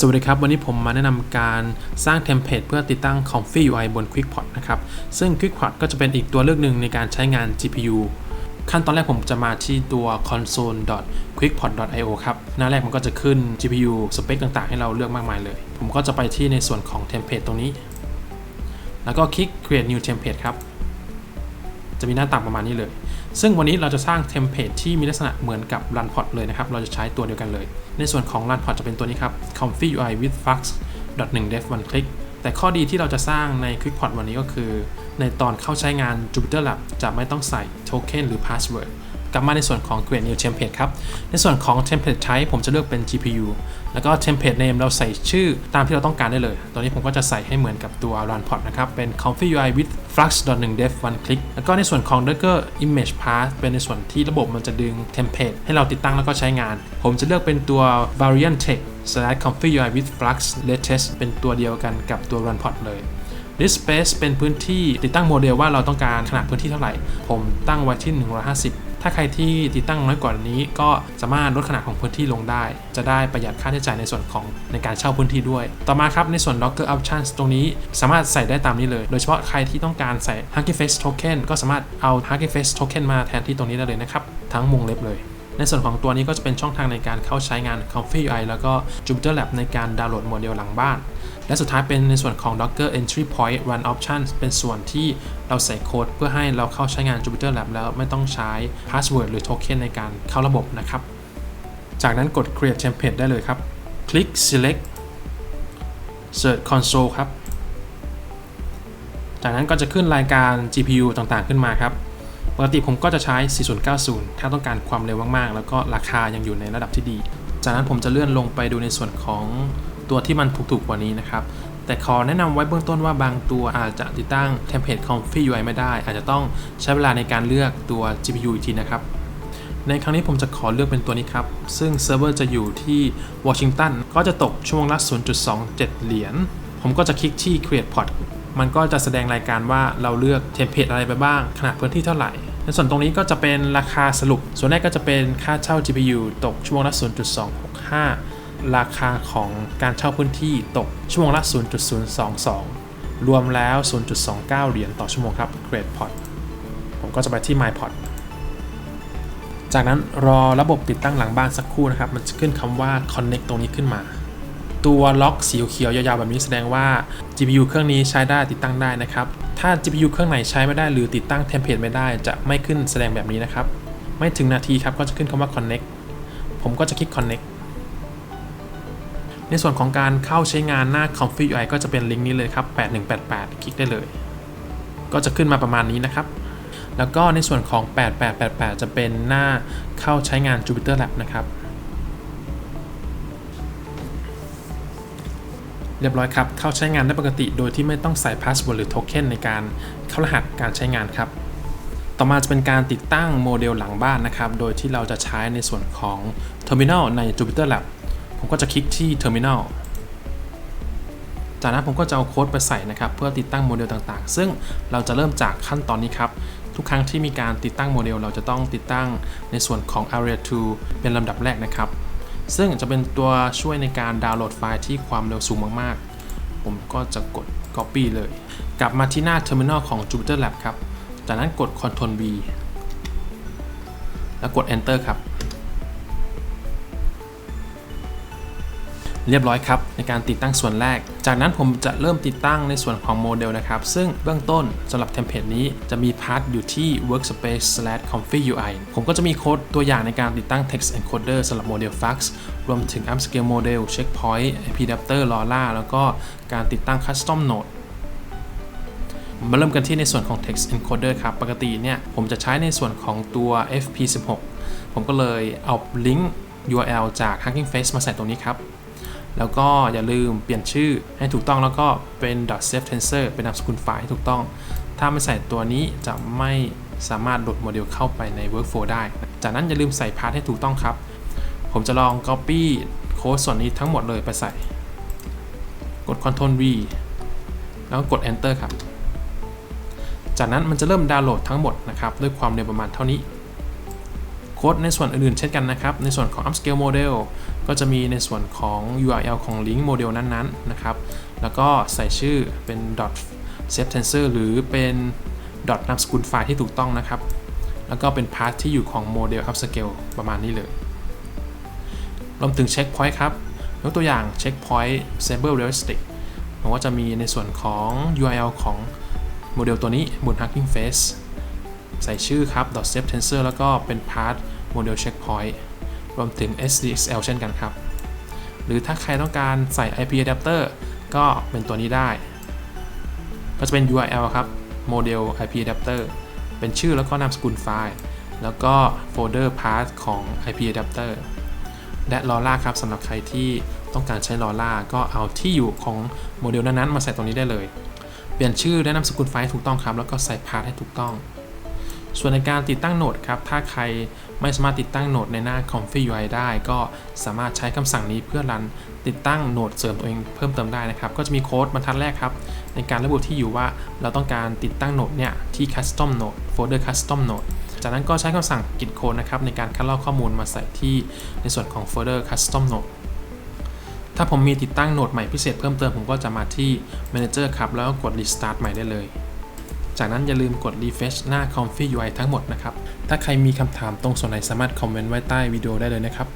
สวัสดีครับ วันนี้ผมมาแนะนำการสร้างเทมเพลตเพื่อติดตั้ง Comfy UI บน QuickPod นะครับ ซึ่ง QuickPod ก็จะเป็นอีกตัวเลือกหนึ่งในการใช้งาน GPU ขั้นตอนแรกผมจะมาที่ตัว console.quickpod.io ครับ หน้าแรกมันก็จะขึ้น GPU สเปคต่างๆ ให้เราเลือกมากมายเลย ผมก็จะไปที่ในส่วนของเทมเพลตตรงนี้ แล้วก็คลิก create new template ครับ จะมีหน้าต่างประมาณนี้เลย ซึ่งวันนี้เราจะสร้างเทมเพลตที่มีลักษณะเหมือนกับ Runpod เลยนะครับ เราจะใช้ตัวเดียวกันเลย ในส่วนของ Runpod จะเป็นตัวนี้ครับ Comfy UI with Flux 1 dev one click แต่ข้อดีที่เราจะสร้างใน QuickPod วันนี้ก็คือ ในตอนเข้าใช้งาน Jupyter Lab จะไม่ต้องใส่โทเค็นหรือ password กลับมาในส่วนของ create new template ครับ ในส่วนของ template type ผมจะเลือกเป็น GPU แล้วก็ template name เราใส่ชื่อตามที่เราต้องการได้เลย ตอนนี้ผมก็จะใส่ให้เหมือนกับตัว runpod นะครับ เป็น comfy ui with flux 1 dev 1 click แล้วก็ในส่วนของ docker image path เป็นในส่วนที่ระบบมันจะดึง template ให้เราติดตั้งแล้วก็ใช้งาน ผมจะเลือกเป็นตัว variant text slash comfy ui with flux latest เป็นตัวเดียวกันกับตัว runpod เลย disk space เป็นพื้นที่ติดตั้งโมเดลว่าเราต้องการขนาดพื้นที่เท่าไหร่ ผมตั้งไว้ที่ 150 ถ้าใครที่ติดตั้งน้อยกว่านี้ ก็สามารถลดขนาดของพื้นที่ลงได้ จะได้ประหยัดค่าใช้จ่ายในส่วนของในการเช่าพื้นที่ด้วย ต่อมาครับในส่วน docker options ตรงนี้สามารถใส่ได้ตามนี้เลย โดยเฉพาะใครที่ต้องการใส่ hugging face token ก็สามารถเอา hugging face token มาแทนที่ตรงนี้ได้เลยนะครับ ทั้งวงเล็บเลย ในส่วนของตัวนี้ก็จะเป็นช่องทางในการเข้าใช้งาน Comfy UI แล้วก็ Jupyter Lab ในการดาวน์โหลดโมเดลหลังบ้าน และสุดท้ายเป็นในส่วนของ Docker Entry Point Run Options เป็นส่วนที่เราใส่โค้ดเพื่อให้เราเข้าใช้งาน Jupyter Lab แล้วไม่ต้องใช้ Password หรือ Token ในการเข้าระบบนะครับ จากนั้นกด Create Template ได้เลยครับ คลิก Select Search Console ครับ จากนั้นก็จะขึ้นรายการ GPU ต่างๆ ขึ้นมาครับ ปกติผมก็จะใช้ 4090 ถ้าต้องการความเร็วมากๆ แล้วก็ราคายังอยู่ในระดับที่ดี จากนั้นผมจะเลื่อนลงไปดูในส่วนของตัวที่มันถูกๆกว่านี้นะครับ แต่ขอแนะนำไว้เบื้องต้นว่าบางตัวอาจจะติดตั้งเทมเพลต Comfy UI ไม่ได้ อาจจะต้องใช้เวลาในการเลือกตัว GPU อีกทีนะครับ ในครั้งนี้ผมจะขอเลือกเป็นตัวนี้ครับ ซึ่งเซิร์ฟเวอร์จะอยู่ที่วอชิงตัน ก็จะตกช่วงละ 0.27 เหรียญ ผมก็จะคลิกที่ Create Port มันก็จะแสดงรายการว่าเราเลือกเทมเพลตอะไรไปบ้าง ขนาดพื้นที่เท่าไหร่ ในส่วนตรงนี้ก็จะเป็นราคาสรุป ส่วนแรกก็จะเป็นค่าเช่า GPU ตกชั่วโมงละ 0.265 ราคาของการเช่าพื้นที่ตกชั่วโมงละ 0.022 รวมแล้ว 0.29 เหรียญต่อชั่วโมงครับ Create Port ผมก็จะไปที่ My Port จากนั้นรอระบบติดตั้งหลังบ้านสักครู่นะครับ มันจะขึ้นคำว่า connect ตรงนี้ขึ้นมา ตัวล็อกสีเขียวยาวๆแบบนี้แสดงว่า GPU เครื่องนี้ใช้ได้ติดตั้งได้นะครับ ถ้า GPU เครื่องไหนใช้ไม่ได้หรือติดตั้งเทมเพลตไม่ได้ จะไม่ขึ้นแสดงแบบนี้นะครับ ไม่ถึงนาทีครับก็จะขึ้นคำว่า connect ผมก็จะคลิก connect ในส่วนของการเข้าใช้งานหน้า Comfy UI ก็จะเป็นลิงก์นี้เลยครับ 8188 คลิกได้เลย ก็จะขึ้นมาประมาณนี้นะครับ แล้วก็ในส่วนของ 8888 จะเป็นหน้าเข้าใช้งาน Jupyter Lab นะครับ เรียบร้อยครับ เข้าใช้งานได้ปกติโดยที่ไม่ต้องใส่พาสเวิร์ดหรือโทเค็นในการเข้ารหัสการใช้งานครับ ต่อมาจะเป็นการติดตั้งโมเดลหลังบ้านนะครับ โดยที่เราจะใช้ในส่วนของ Terminal ใน Jupyter Lab ผมก็จะคลิกที่ Terminal จากนั้นผมก็จะเอาโค้ดไปใส่นะครับ เพื่อติดตั้งโมเดลต่างๆ ซึ่งเราจะเริ่มจากขั้นตอนนี้ครับทุกครั้งที่มีการติดตั้งโมเดล เราจะต้องติดตั้งในส่วนของ Area 2 เป็นลำดับแรกนะครับ ซึ่งจะเป็นตัวช่วยในการดาวน์โหลดไฟล์ที่ความเร็วสูงมากๆ ผมก็จะกด Copy เลย กลับมาที่หน้า Terminal ของ Jupyter Lab ครับ จากนั้นกด Ctrl V แล้วกด Enter ครับ เรียบร้อยครับในการติดตั้งส่วนแรก จากนั้นผมจะเริ่มติดตั้งในส่วนของโมเดลนะครับซึ่งเบื้องต้นสำหรับเทมเพลตนี้จะมีพาร์ทอยู่ที่ workspace/comfy ui ผมก็จะมีโค้ดตัวอย่างในการติดตั้ง text encoder สำหรับโมเดล fax รวมถึง upscale model checkpoint IP adapter LoRa แล้วก็การติดตั้ง custom node มาเริ่มกันที่ในส่วนของ text encoder ครับ ปกติเนี่ยผมจะใช้ในส่วนของตัว FP16 ผมก็เลยเอาลิงก์ URL จาก Hugging Face มาใส่ตรงนี้ครับ แล้วก็อย่าลืมเปลี่ยนชื่อให้ถูกต้องแล้วก็เป็น .safe tensor เป็นนามสกุลไฟล์ให้ถูกต้อง ถ้าไม่ใส่ตัวนี้จะไม่สามารถโหลดโมเดลเข้าไปใน workflow ได้ จากนั้นอย่าลืมใส่พาร์ทให้ถูกต้องครับ ผมจะลอง copy โค้ดส่วนนี้ทั้งหมดเลยไปใส่ กด Ctrl V แล้วก็กด Enter ครับ จากนั้นมันจะเริ่มดาวน์โหลดทั้งหมดนะครับ ด้วยความเร็วประมาณเท่านี้ โค้ดในส่วนอื่นๆ เช่นกันนะครับ ในส่วนของ upscale model ก็จะมีในส่วนของ URL ของลิงก์โมเดลนั้นๆ นะครับ แล้วก็ใส่ชื่อเป็น .save tensor หรือเป็น dot นามสกุลไฟล์ที่ถูกต้องนะครับ แล้วก็เป็นพาร์ทที่อยู่ของโมเดล upscale ประมาณนี้เลย รวมถึงเช็คพอยต์ครับ ยกตัวอย่างเช็คพอยต์ Saber Realistic ผมก็จะมีในส่วนของ URL ของโมเดลตัวนี้บน Hugging Face ใส่ชื่อครับ dot save tensor แล้วก็เป็นพาร์ทโมเดล checkpoint รวมถึง SDXL เช่นกันครับ หรือถ้าใครต้องการใส่ IP adapter ก็เป็นตัวนี้ได้ ก็จะเป็น URL ครับโมเดล IP adapter เป็นชื่อแล้วก็นามสกุลไฟล์ แล้วก็โฟลเดอร์ path ของ IP adapter และลอล่าครับสำหรับใครที่ต้องการใช้ลอล่าก็เอาที่อยู่ของโมเดลนั้นๆมาใส่ตรงนี้ได้เลย เปลี่ยนชื่อและนามสกุลไฟล์ให้ถูกต้องครับ แล้วก็ใส่พาร์ทให้ถูกต้อง ส่วนในการติดตั้งโหนดครับ ถ้าใครไม่สามารถติดตั้งโหนดในหน้า Config UI ได้ ก็สามารถใช้คำสั่งนี้เพื่อรันติดตั้งโหนดเสริมตัวเองเพิ่มเติมได้นะครับ ก็จะมีโค้ดบรรทัดแรกครับ ในการระบุที่อยู่ว่าเราต้องการติดตั้งโหนดเนี่ยที่ Custom Node Folder Custom Node จากนั้นก็ใช้คำสั่ง git code นะครับในการคัดลอกข้อมูลมาใส่ที่ในส่วนของ Folder Custom Node ถ้าผมมีติดตั้งโหนดใหม่พิเศษเพิ่มเติมผมก็จะมาที่ Manager ครับแล้วก็กด Restart ใหม่ได้เลย จากนั้นอย่าลืมกด refresh หน้า Confi UI ทั้งหมดนะครับ ถ้าใครมีคำถามตรงส่วนไหนสามารถคอมเมนต์ไว้ใต้วิดีโอได้เลยนะครับ